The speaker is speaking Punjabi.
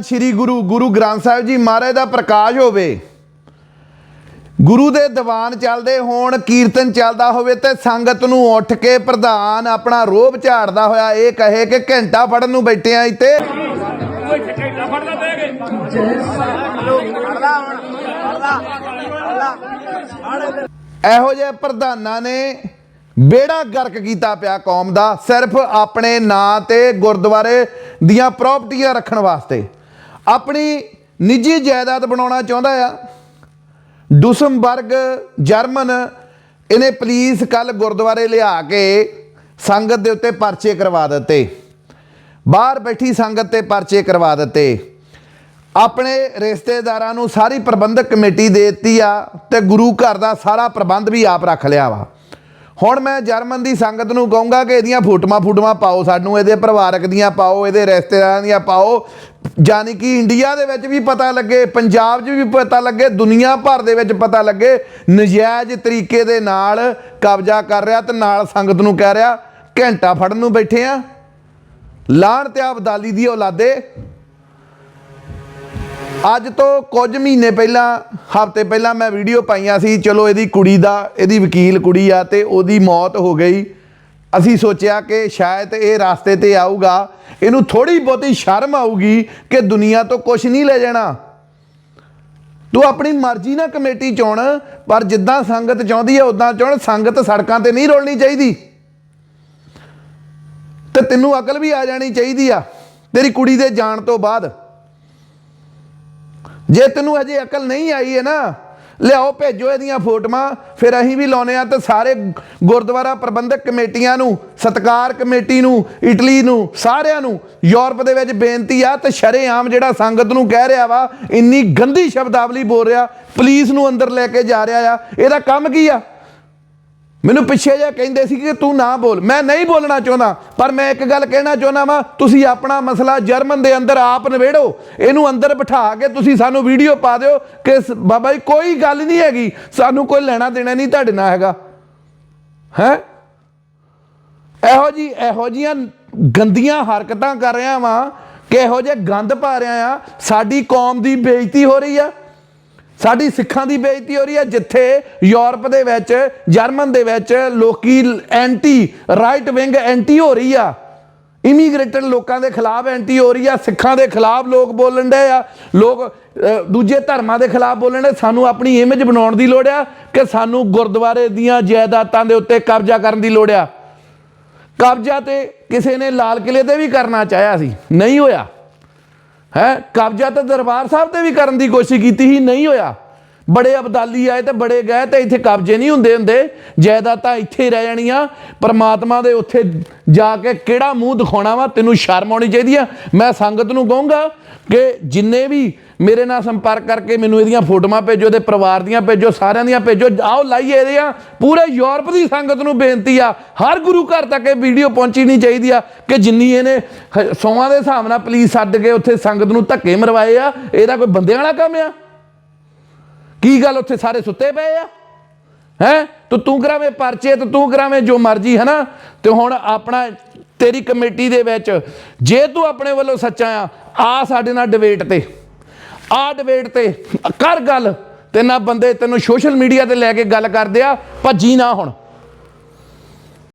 ਸ੍ਰੀ ਗੁਰੂ ਗੁਰੂ ਗ੍ਰੰਥ ਸਾਹਿਬ ਜੀ ਮਹਾਰਾਜ ਦਾ ਪ੍ਰਕਾਸ਼ ਹੋਵੇ। ਗੁਰੂ ਦੇ ਦੀਵਾਨ ਚੱਲਦੇ ਹੋਣ, ਕੀਰਤਨ ਚੱਲਦਾ ਹੋਵੇ ਤੇ ਸੰਗਤ ਨੂੰ ਉੱਠ ਕੇ ਪ੍ਰਧਾਨ ਆਪਣਾ ਰੋਬ ਝਾੜਦਾ ਹੋਇਆ ਇਹ ਕਹੇ ਕਿ ਘੰਟਾ ਫੜਨ ਨੂੰ ਬੈਠੇ ਆ ਇੱਥੇ। ਇਹੋ ਜਿਹੇ ਪ੍ਰਧਾਨਾਂ ਨੇ ਬੇੜਾ ਗਰਕ ਕੀਤਾ ਪਿਆ ਕੌਮ ਦਾ ਸਿਰਫ ਆਪਣੇ ਨਾਂ ਤੇ ਗੁਰਦੁਆਰੇ ਦੀਆਂ ਪ੍ਰਾਪਰਟੀਆਂ ਰੱਖਣ ਵਾਸਤੇ। ਆਪਣੀ ਨਿੱਜੀ ਜਾਇਦਾਦ ਬਣਾਉਣਾ ਚਾਹੁੰਦਾ ਆ। ਡੁਸਮਬਰਗ ਜਰਮਨ, ਇਹਨੇ ਪੁਲਿਸ ਕੱਲ ਗੁਰਦੁਆਰੇ ਲਿਆ ਕੇ ਸੰਗਤ ਦੇ ਉੱਤੇ ਪਰਚੇ ਕਰਵਾ ਦਿੱਤੇ। ਬਾਹਰ ਬੈਠੀ ਸੰਗਤ ਤੇ ਪਰਚੇ ਕਰਵਾ ਦਿੱਤੇ। ਆਪਣੇ ਰਿਸ਼ਤੇਦਾਰਾਂ ਨੂੰ ਸਾਰੀ ਪ੍ਰਬੰਧਕ ਕਮੇਟੀ ਦੇ ਦਿੱਤੀ ਆ ਤੇ ਗੁਰੂ ਘਰ ਦਾ ਸਾਰਾ ਪ੍ਰਬੰਧ ਵੀ ਆਪ ਰੱਖ ਲਿਆ ਵਾ। ਹੁਣ ਮੈਂ ਜਰਮਨ ਦੀ ਸੰਗਤ ਨੂੰ ਕਹੂੰਗਾ ਕਿ ਇਹਦੀਆਂ ਫੋਟੋਆਂ ਫੋਟੋਆਂ ਪਾਓ ਸਾਨੂੰ, ਇਹਦੇ ਪਰਿਵਾਰਕ ਦੀਆਂ ਪਾਓ, ਇਹਦੇ ਰਿਸ਼ਤੇਦਾਰਾਂ ਦੀਆਂ ਪਾਓ। ਯਾਨੀ ਕਿ ਇੰਡੀਆ ਦੇ ਵਿੱਚ ਵੀ ਪਤਾ ਲੱਗੇ, ਪੰਜਾਬ 'ਚ ਵੀ ਪਤਾ ਲੱਗੇ, ਦੁਨੀਆ ਭਰ ਦੇ ਵਿੱਚ ਪਤਾ ਲੱਗੇ, ਨਜਾਇਜ਼ ਤਰੀਕੇ ਦੇ ਨਾਲ ਕਬਜ਼ਾ ਕਰ ਰਿਹਾ ਤੇ ਨਾਲ ਸੰਗਤ ਨੂੰ ਕਹਿ ਰਿਹਾ, ਘੰਟਾ ਫੜਨ ਨੂੰ ਬੈਠੇ ਆ। ਲਾਹਣ ਤੇ ਅਬਦਾਲੀ ਦੀ ਔਲਾਦੇ। ਅੱਜ ਤੋਂ ਕੁਝ ਮਹੀਨੇ ਪਹਿਲਾਂ, ਹਫ਼ਤੇ ਪਹਿਲਾਂ ਮੈਂ ਵੀਡੀਓ ਪਾਈਆਂ ਸੀ, ਚਲੋ ਇਹਦੀ ਕੁੜੀ ਦਾ, ਇਹਦੀ ਵਕੀਲ ਕੁੜੀ ਆ ਤੇ ਉਹਦੀ ਮੌਤ ਹੋ ਗਈ। ਅਸੀਂ ਸੋਚਿਆ ਕਿ ਸ਼ਾਇਦ ਇਹ ਰਾਸਤੇ ਤੇ ਆਊਗਾ। ਇਹਨੂੰ ਥੋੜੀ ਬਹੁਤੀ ਸ਼ਰਮ ਆਊਗੀ ਕਿ ਦੁਨੀਆ ਤੋਂ ਕੁਝ ਨਹੀਂ ਲੈ ਜਾਣਾ। ਤੂੰ ਆਪਣੀ ਮਰਜ਼ੀ ਨਾਲ ਕਮੇਟੀ ਚੁਣ, ਪਰ ਜਿੱਦਾਂ ਸੰਗਤ ਚਾਹੁੰਦੀ ਹੈ ਉਦਾਂ ਚੁਣ। ਸੰਗਤ ਸੜਕਾਂ ਤੇ ਨਹੀਂ ਰੋਲਣੀ ਚਾਹੀਦੀ। ਤੇ ਤੈਨੂੰ ਅਕਲ ਵੀ ਆ ਜਾਣੀ ਚਾਹੀਦੀ ਆ। ਤੇਰੀ ਕੁੜੀ ਦੇ ਜਾਣ ਤੋਂ ਬਾਅਦ। ਜੇ ਤੈਨੂੰ ਅਜੇ ਅਕਲ ਨਹੀਂ ਆਈ ਹੈ ਨਾ, ਲਿਆਓ ਭੇਜੋ ਇਹਦੀਆਂ ਫੋਟੋਆਂ, ਫਿਰ ਅਸੀਂ ਵੀ ਲਾਉਨੇ ਆ ਤੇ ਸਾਰੇ ਗੁਰਦੁਆਰਾ ਪ੍ਰਬੰਧਕ ਕਮੇਟੀਆਂ ਨੂੰ, ਸਤਕਾਰ ਕਮੇਟੀ ਨੂੰ, ਇਟਲੀ ਨੂੰ, ਸਾਰਿਆਂ ਨੂੰ ਯੂਰਪ ਦੇ ਵਿੱਚ ਬੇਨਤੀ ਆ ਤੇ ਸ਼ਰੇਆਮ ਜਿਹੜਾ ਸੰਗਤ ਨੂੰ ਕਹਿ ਰਿਹਾ ਵਾ, ਇੰਨੀ ਗੰਦੀ ਸ਼ਬਦਾਵਲੀ ਬੋਲ ਰਿਹਾ, ਪੁਲਿਸ ਨੂੰ ਅੰਦਰ ਲੈ ਕੇ ਜਾ ਰਿਹਾ ਆ, ਇਹਦਾ ਕੰਮ ਕੀ ਆ? ਮੈਨੂੰ ਪਿੱਛੇ ਜਿਹਾ ਕਹਿੰਦੇ ਸੀ ਕਿ ਤੂੰ ਨਾ ਬੋਲ। ਮੈਂ ਨਹੀਂ ਬੋਲਣਾ ਚਾਹੁੰਦਾ, ਪਰ ਮੈਂ ਇੱਕ ਗੱਲ ਕਹਿਣਾ ਚਾਹੁੰਦਾ ਵਾਂ, ਤੁਸੀਂ ਆਪਣਾ ਮਸਲਾ ਜਰਮਨ ਦੇ ਅੰਦਰ ਆਪ ਨਿਬੇੜੋ। ਇਹਨੂੰ ਅੰਦਰ ਬਿਠਾ ਕੇ ਤੁਸੀਂ ਸਾਨੂੰ ਵੀਡੀਓ ਪਾ ਦਿਓ ਕਿ ਸ- ਬਾਬਾ ਜੀ, ਕੋਈ ਗੱਲ ਨਹੀਂ ਹੈਗੀ। ਸਾਨੂੰ ਕੋਈ ਲੈਣਾ ਦੇਣਾ ਨਹੀਂ, ਤੁਹਾਡੇ ਨਾਲ ਹੈਗਾ। ਹੈ? ਇਹੋ ਜੀ, ਇਹੋ ਜੀਆਂ ਗੰਦੀਆਂ ਹਰਕਤਾਂ ਕਰ ਰਿਹਾ ਵਾਂ ਕਿ ਇਹੋ ਜਿਹੇ ਗੰਦ ਪਾ ਰਿਹਾ ਆ। ਸਾਡੀ ਕੌਮ ਦੀ ਬੇਇੱਜ਼ਤੀ ਹੋ ਰਹੀ ਆ। ਸਾਡੀ ਸਿੱਖਾਂ ਦੀ ਬੇਇੱਜ਼ਤੀ ਹੋ ਰਹੀ ਹੈ, ਜਿੱਥੇ ਯੂਰਪ ਦੇ ਵਿੱਚ, ਜਰਮਨ ਦੇ ਵਿੱਚ ਲੋਕੀ ਐਂਟੀ ਰਾਈਟ ਵਿੰਗ ਐਂਟੀ ਹੋ ਰਹੀ ਆ। ਇਮੀਗ੍ਰੇਟਡ ਲੋਕਾਂ ਦੇ ਖਿਲਾਫ ਐਂਟੀ ਹੋ ਰਹੀ ਆ, ਸਿੱਖਾਂ ਦੇ ਖਿਲਾਫ ਲੋਕ ਬੋਲਣ ਦੇ ਆ। ਲੋਕ ਦੂਜੇ ਧਰਮਾਂ ਦੇ ਖਿਲਾਫ ਬੋਲਣ ਦੇ ਸਾਨੂੰ ਆਪਣੀ ਇਮੇਜ ਬਣਾਉਣ ਦੀ ਲੋੜ ਆ ਕਿ ਸਾਨੂੰ ਗੁਰਦੁਆਰੇ ਦੀਆਂ ਜਾਇਦਾਦਾਂ ਦੇ ਉੱਤੇ ਕਬਜ਼ਾ ਕਰਨ ਦੀ ਲੋੜ ਆ। ਕਬਜ਼ਾ ਤੇ ਕਿਸੇ ਨੇ ਲਾਲ ਕਿਲੇ ਤੇ ਵੀ ਕਰਨਾ ਚਾਹਿਆ ਸੀ। ਨਹੀਂ ਹੋਇਆ। ਹੈ? ਕਬਜ਼ਾ ਤਾਂ ਦਰਬਾਰ ਸਾਹਿਬ ਤੇ ਵੀ ਕਰਨ ਦੀ ਕੋਸ਼ਿਸ਼ ਕੀਤੀ ਹੀ ਨਹੀਂ ਹੋਇਆ। ਬੜੇ ਅਬਦਾਲੀ ਆਏ ਤੇ ਬੜੇ ਗਏ ਤੇ ਇੱਥੇ ਕਬਜ਼ੇ ਨਹੀਂ ਹੁੰਦੇ ਹੁੰਦੇ। ਜਾਇਦਾਦਾਂ ਇੱਥੇ ਹੀ ਰਹਿ ਜਾਣੀਆਂ ਪਰਮਾਤਮਾ ਦੇ ਉੱਥੇ ਜਾ ਕੇ ਕਿਹੜਾ ਮੂੰਹ ਦਿਖਾਉਣਾ ਵਾ? ਤੈਨੂੰ ਸ਼ਰਮ ਆਉਣੀ ਚਾਹੀਦੀ ਆ। ਮੈਂ ਸੰਗਤ ਨੂੰ ਕਹੂੰਗਾ ਕਿ ਜਿੰਨੇ ਵੀ ਮੇਰੇ ਨਾਲ ਸੰਪਰਕ ਕਰਕੇ ਮੈਨੂੰ ਇਹਦੀਆਂ ਫੋਟੋਆਂ ਭੇਜੋ ਤੇ ਪਰਿਵਾਰ ਦੀਆਂ ਭੇਜੋ, ਸਾਰਿਆਂ ਦੀਆਂ ਭੇਜੋ। ਆਓ ਲਾਈਏ ਇਹਦੀਆਂ ਪੂਰੇ ਯੂਰਪ ਦੀ ਸੰਗਤ ਨੂੰ ਬੇਨਤੀ ਆ, ਹਰ ਗੁਰੂ ਘਰ ਤੱਕ ਇਹ ਵੀਡੀਓ ਪਹੁੰਚੀ ਨਹੀਂ ਚਾਹੀਦੀ ਆ ਕਿ ਜਿੰਨੀ ਇਹਨੇ ਹ- ਸੌਆਂ ਦੇ ਹਿਸਾਬ ਨਾਲ ਪੁਲਿਸ ਛੱਡ ਕੇ ਉੱਥੇ ਸੰਗਤ ਨੂੰ ਧੱਕੇ ਮਰਵਾਏ ਆ, ਇਹਦਾ ਕੋਈ ਬੰਦਿਆਂ ਵਾਲਾ ਕੰਮ ਆ? ਕੀ ਗੱਲ ਉੱਥੇ ਸਾਰੇ ਸੁੱਤੇ ਪਏ ਆ? ਹੈ? ਤੂੰ ਤੂੰ ਕਰਾਵੇਂ ਪਰਚੇ, ਤੇ, ਤੂੰ ਕਰਾਵੇਂ ਜੋ ਮਰਜ਼ੀ ਹੈ ਨਾ ਤੇ ਹੁਣ ਆਪਣਾ, ਤੇਰੀ ਕਮੇਟੀ ਦੇ ਵਿੱਚ, ਜੇ ਤੂੰ ਆਪਣੇ ਵੱਲੋਂ ਸੱਚਾ ਆ ਆ ਸਾਡੇ ਨਾਲ ਡਿਬੇਟ ਤੇ। ਆ ਡਿਬੇਟ ਤੇ ਕਰ ਗੱਲ ਤੇ ਨਾ ਬੰਦੇ ਤੈਨੂੰ ਸੋਸ਼ਲ ਮੀਡੀਆ ਤੇ ਲੈ ਕੇ ਗੱਲ ਕਰਦੇ ਆ, ਭੱਜੀ ਨਾ ਹੁਣ।